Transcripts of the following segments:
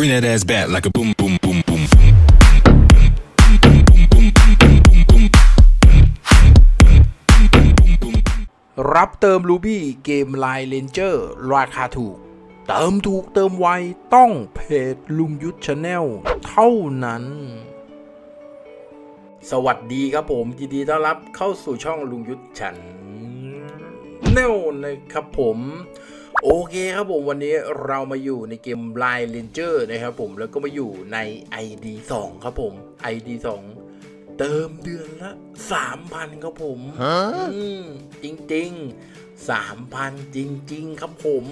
Bring that ass back like a boom, boom, boom, boom, boom. รับเติม Ruby เกม Line Ranger ราคาถูก เติมถูกเติมไว ต้องเพจลุงยุทธชาแนลเท่านั้น สวัสดีครับผมยินดีต้อนรับเข้าสู่ช่องลุงยุทธชันแนลนะครับผม โอเคครับผมวันนี้เรามาอยู่ในเกม Line Ranger นะครับผมแล้วก็มาอยู่ใน ID 2 ครับผม ID 2 เติมเดือนละ 3,000 ครับผมอืมจริงๆ3,000จริง ๆ ครับผม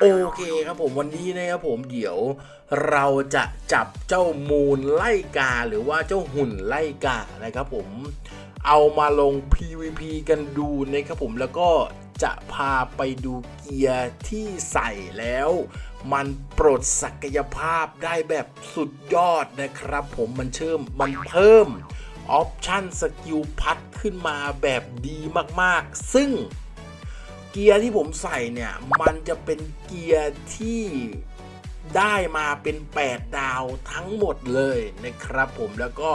โอเคครับผมวันนี้นะครับผมเดี๋ยว เราจะจับเจ้ามูลไล่กาหรือว่าเจ้าหุ่นไล่กานะครับผมเอามาลง PVP กันดูนะครับผมแล้วก็ จะพาไปดูเกียร์ที่ใส่แล้ว มันปลดศักยภาพได้แบบสุดยอดนะครับผมมันเชื่อมมันเพิ่มออปชั่นสกิลพัดขึ้นมาแบบดีมากๆ ซึ่งเกียร์ที่ผมใส่เนี่ย มันจะเป็นเกียร์ที่ได้มาเป็น 8 ดาวทั้งหมดเลยนะครับผมแล้วก็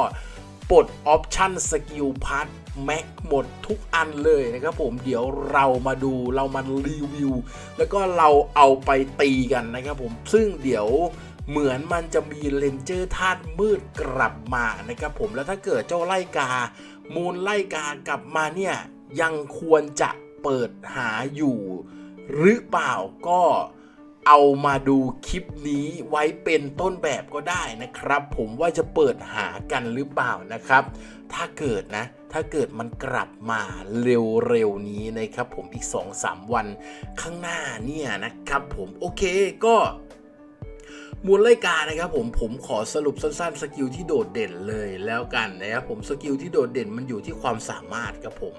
ปลดออปชั่นสกิลพัทแม็กหมดทุกอันเลยนะครับผมเดี๋ยวเรามาดูเรามารีวิว แล้วก็เราเอาไปตีกันนะครับผมซึ่งเดี๋ยวเหมือนมันจะมีเลนเจอร์ธาตุมืดกลับมานะครับผมแล้วถ้าเกิดเจ้าไล่กา มูลไล่กากลับมาเนี่ยยังควรจะเปิดหาอยู่ หรือเปล่าก็ เอามาดูคลิปนี้ไว้เป็นต้นแบบก็ได้นะครับ ผมว่าจะเปิดหากันหรือเปล่านะครับ ถ้าเกิดนะ ถ้าเกิดมันกลับมาเร็วๆนี้นะครับ ผมอีก 2-3 วันข้างหน้าเนี่ยนะครับ ผมโอเคก็ มูลไลการนะครับผมผมขอสรุปสั้นๆสกิลที่โดดเด่นเลยแล้วกันนะครับผมสกิลที่โดดเด่นมันอยู่ที่ความสามารถครับผม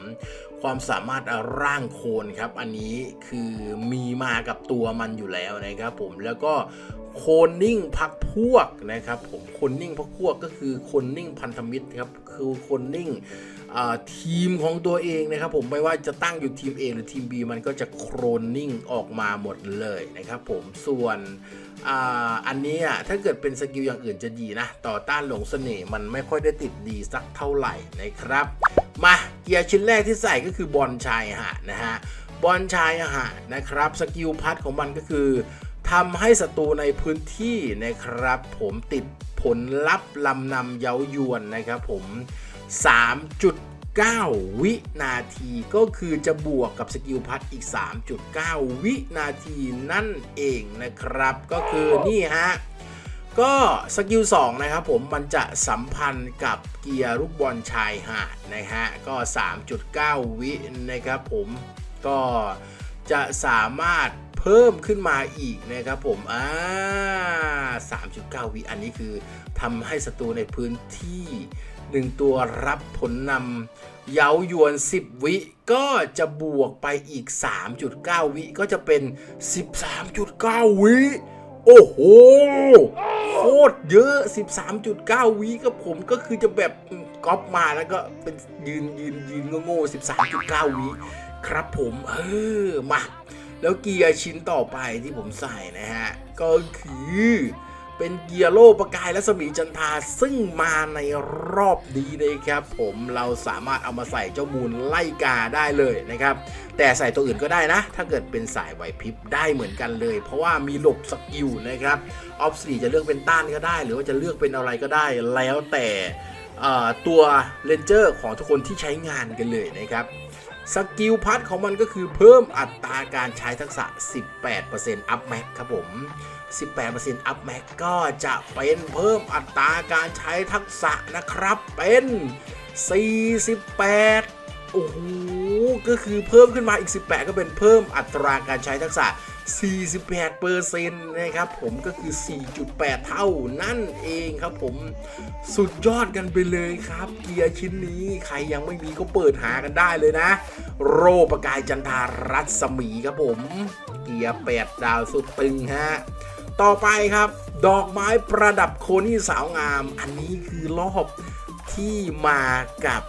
ความสามารถร่างโคนครับ อันนี้คือมีมากับตัวมันอยู่แล้วนะครับผมแล้วก็โคนนิ่งพักพวกนะครับผมคนนิ่งพักพวกก็คือคนนิ่งพันธมิตรครับคือคนนิ่งทีมของตัวเองนะครับผมไม่ว่าจะตั้งอยู่ทีม A หรือทีม B มันก็จะโครนนิ่งออกมาหมดเลยนะครับผมส่วน อันนี้อะถ้าเกิดเป็นสกิลอย่างอื่นจะดีนะ ต่อต้านหลงเสน่ห์มันไม่ค่อยได้ติดดีสักเท่าไหร่นะครับ มาเกียร์ชิ้นแรกที่ใส่ก็คือบอลชายหาดนะฮะบอลชายหาดนะครับ สกิลพัดของมันก็คือทำให้ศัตรูในพื้นที่นะครับ ผมติดผลลัพธ์ลำนำเย้ายวนนะครับผม 3.9 วินาทีก็คือจะบวกกับสกิลพัดอีก 3.9 วินาทีนั่นเองนะครับ ก็คือนี่ฮะก็สกิล2นะครับผมมันจะสัมพันธ์กับเกียร์ลูกบอลชายหาดนะฮะก็ 3.9 วินะครับผมก็จะสามารถเพิ่มขึ้นมาอีกนะครับผมอ่า3.9 วิอันนี้คือทำให้ศัตรูในพื้นที่ 1 ตัวรับผลนำเย้ายวน 10 วิก็จะบวกไปอีก 3.9 วิก็จะเป็น 13.9 วิโอ้โหโคตรเยอะ 13.9 วิกับผมก็คือจะแบบก๊อปมาแล้วก็เป็นยืนยืนยืนโง่ๆ13.9 วิครับผมเออมาแล้วเกียร์ชิ้นต่อไปที่ผมใส่นะฮะ ก็คือ เป็นเกียร์โล่ประกายและสมีจันทาซึ่งมาในรอบนี้นะครับ ผมเราสามารถเอามาใส่เจ้ามูลไล่กาได้เลยนะครับ แต่ใส่ตัวอื่นก็ได้นะ ถ้าเกิดเป็นสายไหวพริบได้เหมือนกันเลย เพราะว่ามีหลบสกิลนะครับออฟสีจะเลือกเป็นต้านก็ได้ หรือว่าจะเลือกเป็นอะไรก็ได้แล้วแต่ตัวเลนเจอร์ของทุกคนที่ใช้งานกันเลยนะครับ สกิลพัทของมันก็คือเพิ่มอัตราการใช้ทักษะ 18%อัพแม็กครับผม 18%อัพแม็กก็จะเป็นเพิ่มอัตราการใช้ทักษะนะครับเป็น 48 โอ้โห ก็คือเพิ่มขึ้นมาอีก 18 ก็เป็นเพิ่มอัตราการใช้ทักษะ 48%นะครับผมก็คือ 4.8 เท่านั่นเองครับผมสุดยอดกันไปเลยครับ เกียร์ชิ้นนี้ใครยังไม่มีก็เปิดหากันได้เลยนะ โรประกายจันทารัศมีครับผม เกียร์ 8 ดาวสุดตึงฮะต่อไปครับ ดอกไม้ประดับโคนี่สาวงาม อันนี้คือรอบที่มากับ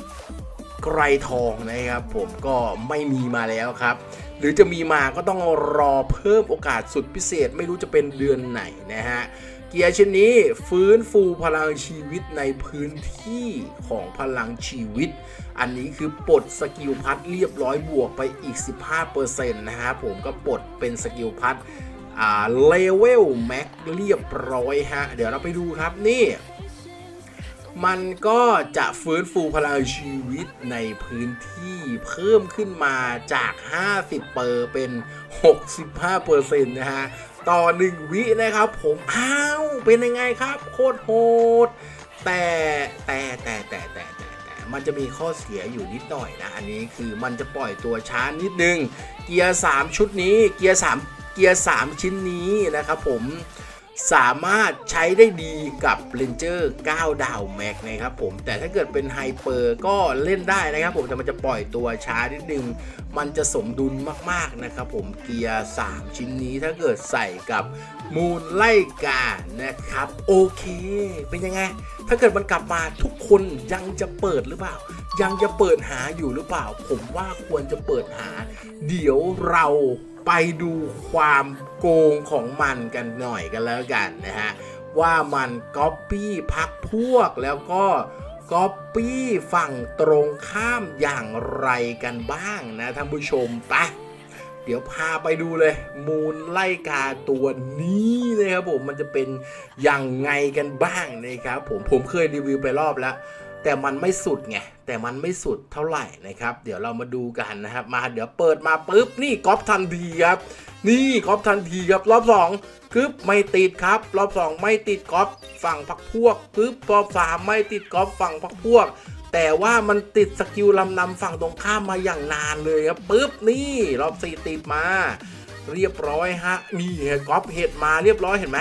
ไกรทองนะครับผมก็ไม่มีมาแล้วครับ หรือจะมีมาก็ต้องรอเพิ่มโอกาสสุดพิเศษไม่รู้จะเป็นเดือนไหนนะฮะเกียร์ชิ้นนี้ฟื้นฟูพลังชีวิตในพื้นที่ของพลังชีวิต อันนี้คือปลดสกิลพัดเรียบร้อยบวกไปอีก 15%นะครับผมก็ปลดเป็นสกิลพัดเลเวลแม็กเรียบร้อยฮะ เดี๋ยวเราไปดูครับนี่ มันก็จะฟื้นฟูพลังชีวิตในพื้นที่เพิ่มขึ้นมาจาก 50 เปอร์เป็น 65เปอร์เซ็นต์นะฮะ ต่อ 1 วินะครับผม อ้าว เป็นยังไงครับ โคตรโหด แต่แต่แต่แต่แต่แต่แต่มันจะมีข้อเสียอยู่นิดหน่อยนะ อันนี้คือมันจะปล่อยตัวช้านิดนึง เกียร์ 3 ชุดนี้ เกียร์ 3 เกียร์ 3 ชิ้นนี้นะครับผม สามารถใช้ได้ดีกับ Ranger 9 ดาวแม็กนะครับผมแต่ถ้าเกิดเป็นไฮเปอร์ก็เล่นได้นะครับผมแต่มันจะปล่อยตัวช้านิดนึง มันจะสมดุลมากๆนะครับผมเกียร์ 3 ชิ้นนี้ถ้าเกิดใส่กับมูลไล่กานะครับ โอเค เป็นยังไง ถ้าเกิดมันกลับมาทุกคนยังจะเปิดหรือเปล่า ยังจะเปิดหาอยู่หรือเปล่า ผมว่าควรจะเปิดหา เดี๋ยวเรา ไปดูความโกงของมันกันหน่อยกันแล้วกันนะฮะ ว่ามันก๊อปปี้พักพวกแล้วก็ก๊อปปี้ฝั่งตรงข้ามอย่างไรกันบ้างนะท่านผู้ชมไปะเดี๋ยวพาไปดูเลย มูลไล่กาตัวนี้นะครับผมมันจะเป็นอยังไงกันบ้างนะครับผมผมเคยรีวิวไปรอบแล้ว แต่มันไม่สุดไงแต่มันไม่สุดเท่าไหร่นะครับ เดี๋ยวเรามาดูกันนะครับ มาเดี๋ยวเปิดมาปุ๊บนี่กอปทันทีครับ นี่กอปทันทีครับรอบสองปึ๊บไม่ติดครับ รอบสองไม่ติดกอปฝั่งพักพวกปึ๊บรอบสามไม่ติดกอปฝั่งพักพวก แต่ว่ามันติดสกิลลำนำฝั่งตรงข้ามมาอย่างนานเลยครับปึ๊บนี่รอบสี่ติดมา เรียบร้อยฮะนี่กอปเห็ดมาเรียบร้อยเห็นไหม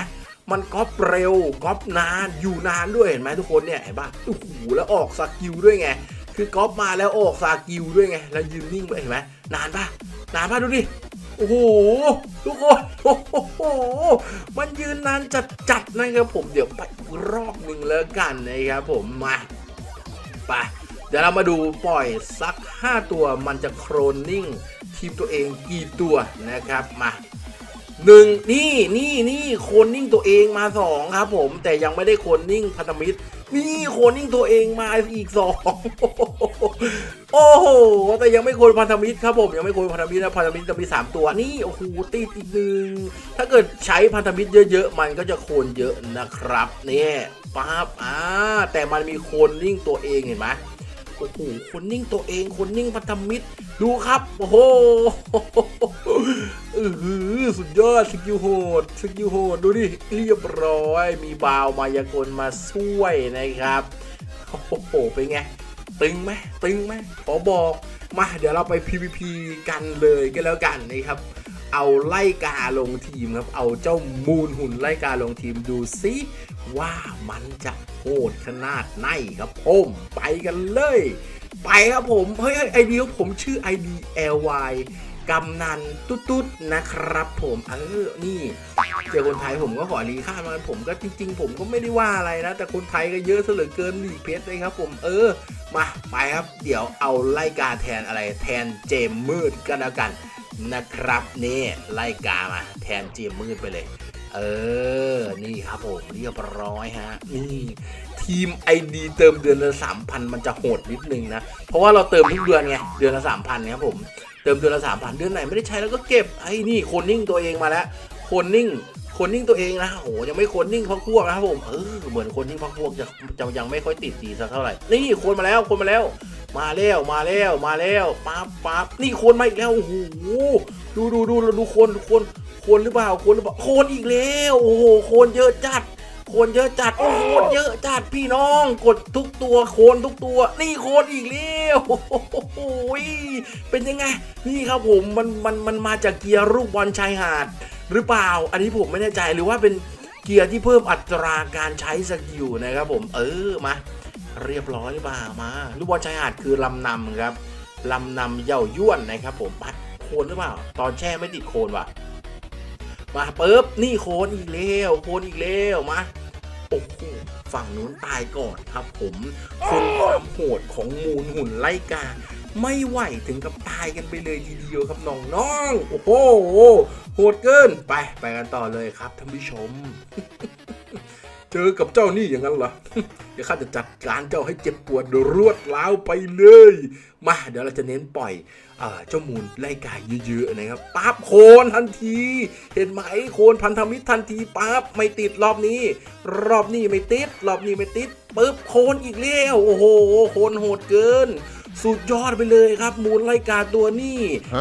มันก๊อปเร็วก๊อปนานอยู่นานด้วยเห็นไหมทุกคนเนี่ยเห็นปะโอ้โหแล้วออกสกิลด้วยไง คือก๊อปมาแล้วออกสกิลด้วยไง แล้วยืนนิ่งไปเห็นไหมนานปะนานปะดูดิโอ้โหทุกคนโอ้โหมันยืนนานจัดจัดๆนะครับผมเดี๋ยวไปรอบหนึ่งแล้วกันนะครับผมมาไปเดี๋ยวเรามาดูปล่อยสัก 5 ตัวมันจะโครนนิ่งทีมตัวเองกี่ตัวนะครับมา หนึ่งนี่นี่นี่โคนนิ่งตัวเองมาสองครับผมแต่ยังไม่ได้โคนนิ่งพันธมิตร นี่โคนนิ่งตัวเองมาอีกสองโอ้โหแต่ยังไม่โคนพันธมิตรครับผมยังไม่โคนพันธมิตรนะพันธมิตรจะมีสามตัวนี่โอ้โหติดอีกหนึ่งถ้าเกิดใช้พันธมิตรเยอะๆมันก็จะโคนเยอะนะครับเนี่ยปั๊บอ่าแต่มันมีโคนนิ่งตัวเองเห็นไหม โอ้โหคนนิ่งตัวเองคนนิ่งพันธมิตร ดูครับ โอ้โหเออสุดยอดสกิลโหดสกิลโหดดูดิเรียบร้อย มีบาวมายากลมาช่วยนะครับโอ้โหเป็นไง ตึงไหมตึงไหมขอบอกมาเดี๋ยวเราไป PVP กันเลยก็แล้วกันนะครับ เอาไล่กาลงทีมครับ เอาเจ้ามูลหุ่นไล่กาลงทีมดูซิว่ามันจะโหดขนาดไหนครับผมไปกันเลย ไปครับผม เฮ้ยไอเดียผมชื่อ ID LY กำนันตุ๊ดๆนะครับผมเออนี่เจอคนไทยผมก็ขอรีค่ามาผมก็จริง ๆ ผมก็ไม่ได้ว่าอะไรนะ แต่คนไทยก็เยอะซะเหลือเกินหลีเพชรเลยครับ ผมเออมาไปครับ เดี๋ยวเอาไล่กาแทนอะไรแทนเจมมืดกันแล้วกัน นะครับนี่ไล่กามาแทนเจมมืดไปเลย เออ นี่ครับผมเรียบร้อยฮะนี่ทีม ID เติมเดือนละ3,000 มันจะโหดนิดนึงนะ เพราะว่าเราเติมทุกเดือนไงเดือนละ3,000ครับผมเติมเดือนละ3,000 เดือนไหนไม่ได้ใช้แล้วก็เก็บไอ้นี่โคนนิ่งตัวเองมาแล้วโคนนิ่งคนนิ่งตัวเองนะโอ้โหยังไม่คนนิ่งพักพวกนะครับผมเออเหมือนคนนิ่งพักพวกจะจะยังไม่ค่อยติดดีสักเท่าไหร่นี่คนมาแล้วคนมาแล้ว มาแล้วมาแล้วมาแล้วปั๊บปั๊บนี่โคนมาอีกแล้วโอ้โหดูดูดูดูโคนโคนโคนหรือเปล่าโคนหรือเปล่าโคนอีกแล้วโอ้โหคนเยอะจัดโคนเยอะจัดโอ้โหเยอะจัดพี่น้องกดทุกตัวโคนทุกตัว นี่โคนอีกแล้วโอ้โหเป็นยังไง นี่ครับผมมันมันมันมาจากเกียร์รูปบอลชายหาด หรือเปล่า อันนี้ผมไม่แน่ใจหรือว่าเป็นเกียร์ที่เพิ่มอัตราการใช้สกิลนะครับผม เออมา เรียบร้อยหรือเปล่ามาลูกบอลชายหาดคือลำนำครับลำนำเย่าย่วนนะครับ ผมปัดโคนหรือเปล่า ตอนแช่ไม่ติดโคนว่ะ มาปุ๊บนี่โคนอีกแล้วโคนอีกแล้วมาโอ้โหฝั่งนู้นตายก่อนครับ ผมคนความโหดของมูลหุ่นไล่กา ไม่ไหวถึงกับตายกันไปเลยทีเดียวครับน้องๆโอ้โหโหดเกินไปไปกันต่อเลยครับท่านผู้ชม เจอกับเจ้านี่อย่างนั้นเหรอเดี๋ยวข้าจะจัดการเจ้าให้เจ็บปวดรวดร้าวไปเลย มาเดี๋ยวเราจะเน้นปล่อยเอ่อเจ้ามูลไล่กายเยอะๆนะครับปั๊บโคนทันที เห็นไหมโคนพันธมิตรทันทีปั๊บไม่ติดรอบนี้ รอบนี้ไม่ติด รอบนี้ไม่ติดปึ๊บโคนอีกแล้วโอ้โหโคนโหดเกินสุดยอดไปเลยครับ มูลไล่กาตัวนี้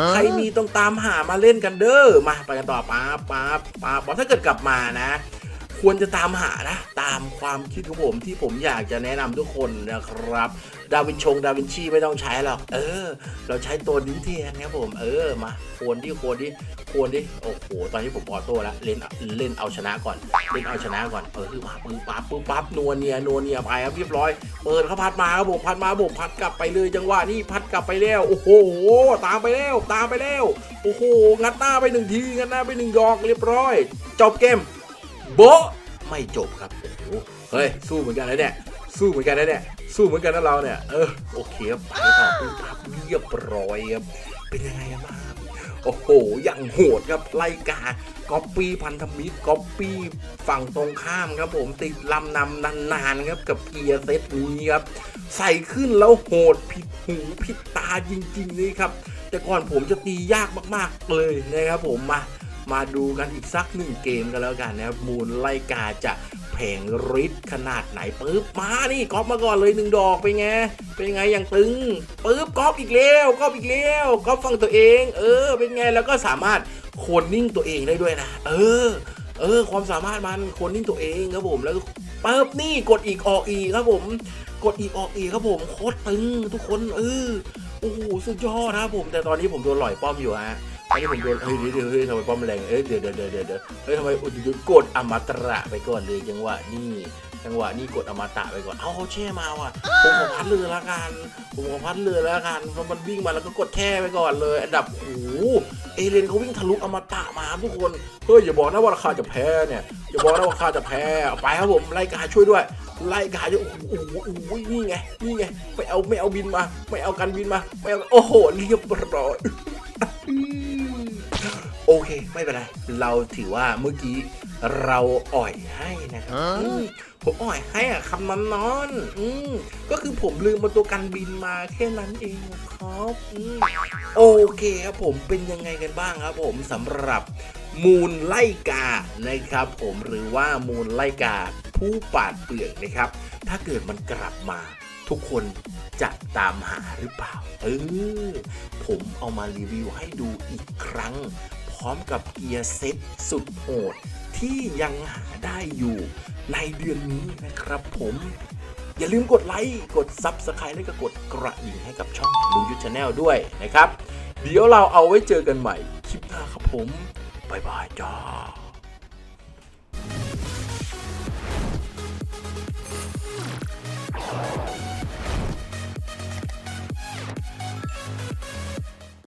ใครมีต้องตามหามาเล่นกันเด้อมาไปกันต่อปั๊บปั๊บปั๊บปั๊บถ้าเกิดกลับมานะ ควรจะตามหานะ ตามความคิดของผมที่ผมอยากจะแนะนำทุกคนนะครับ ดาวินชง ดาวินชีไม่ต้องใช้หรอก เออ เราใช้ตัวนี้แทนครับผม เออ มาโคนที่โคนที่โคนที่โอ้โห ตอนที่ผมออโต้แล้วเล่นเล่นเอาชนะก่อน เล่นเอาชนะก่อน เออคือปั๊บปึ๊บปั๊บปึ๊บปั๊บนัวเนียนัวเนียไปครับเรียบร้อย เปิดเขาพัดมาครับผมพัดมาผมพัดกลับไปเลยจังหวะนี้พัดกลับไปแล้ว โอ้โห ตามไปแล้ว ตามไปแล้ว โอ้โห งัดหน้าไปหนึ่งที งัดหน้าไปหนึ่งดอก เรียบร้อย จบเกม โบะไม่จบครับโอ้โหเฮ้ยสู้เหมือนกันนะเนี่ยสู้เหมือนกันนะเนี่ยสู้เหมือนกันนะเราเนี่ยเออโอเคครับไปต่อปุ๊บปั๊บเรียบร้อยครับเป็นยังไงกันบ้างครับโอ้โหอย่างโหดครับไล่กาก๊อปปี้พันธมิตรก๊อปปี้ฝั่งตรงข้ามครับผมติดลำนำนานๆครับกับเกียร์เซตนี้ครับใส่ขึ้นแล้วโหดผิดหูผิดตาจริงๆเลยครับแต่ก่อนผมจะตียากมากๆเลยนะครับผมมา มาดูกันอีกสักหนึ่งเกมกันแล้วกันนะครับมูลไลกาจะแผงฤทธิ์ขนาดไหนปึ๊บมานี่ก๊อปมาก่อนเลยหนึ่งดอกเป็นไงเป็นไงอย่างตึงปึ๊บก๊อปอีกแล้วก๊อปอีกแล้วก๊อปฟังตัวเอง เออ เป็นไงแล้วก็สามารถโคนนิ่งตัวเองได้ด้วยนะ เออ เออ ความสามารถมันโคนนิ่งตัวเองครับผมแล้วปึ๊บนี่กดอีกออกอีกครับผม กดอีกออกอีกครับผมโคตรตึงทุกคนเออโอ้โหสุดยอดนะครับผม แต่ตอนนี้ผมโดนหล่อยป้อมอยู่ฮะ อ้ผมโดนเฮ้ยเดี๋ยวเฮ้ยทำไมป้อมแรงเอ้ยเดี๋ยวเดี๋ยวเดี๋ยวเดี๋ยวเฮ้ยทำไมอุดยุกดอมตะไปก่อนเลยจังหวะนี่จังหวะนี่กดอมตะไปก่อนเอาเขาแช่มาว่ะผมขอพัดเรือละกันผมขอพัดเรือละกันเพราะมันวิ่งมาแล้วก็กดแช่ไปก่อนเลย อันดับโอ้เอเลนเขาวิ่งทะลุอมตะมาทุกคนเฮ้ยอย่าบอกนะว่าราคาจะแพ้เนี่ยอย่าบอกนะว่าราคาจะแพ้ไปครับผมไล่กาช่วยด้วยไล่กาจะโอ้โหโอ้โหโอ้โหนี่ไง นี่ไง ไม่เอา ไม่เอาบินมา ไม่เอากันบินมา ไม่เอา โอ้โห เรียบร้อย โอเค ไม่เป็นไร เราถือว่าเมื่อกี้เราอ่อยให้นะครับอืมผมอ่อยให้อะคำนั้นนอนอืมก็คือผมลืมมาตัวกันบินมาแค่นั้นเองครับอืมโอเคครับผมเป็นยังไงกันบ้างครับ ผมสำหรับมูลไล่กานะครับ ผมหรือว่ามูลไล่กาผู้ปาดเปลือกนะครับ ถ้าเกิดมันกลับมาทุกคนจะตามหาหรือเปล่า เออ ผมเอามารีวิวให้ดูอีกครั้ง พร้อมกับเกียร์เซ็ตสุดโหดที่ยังหาได้อยู่ในเดือนนี้นะครับผมอย่าลืมกดไลค์ กด Subscribe และก็กดกระดิ่งให้กับช่องลุงยูทธชาแนลด้วยนะครับ เดี๋ยวเราเอาไว้เจอกันใหม่ คลิปหน้าครับผม บ๊ายบายจ้า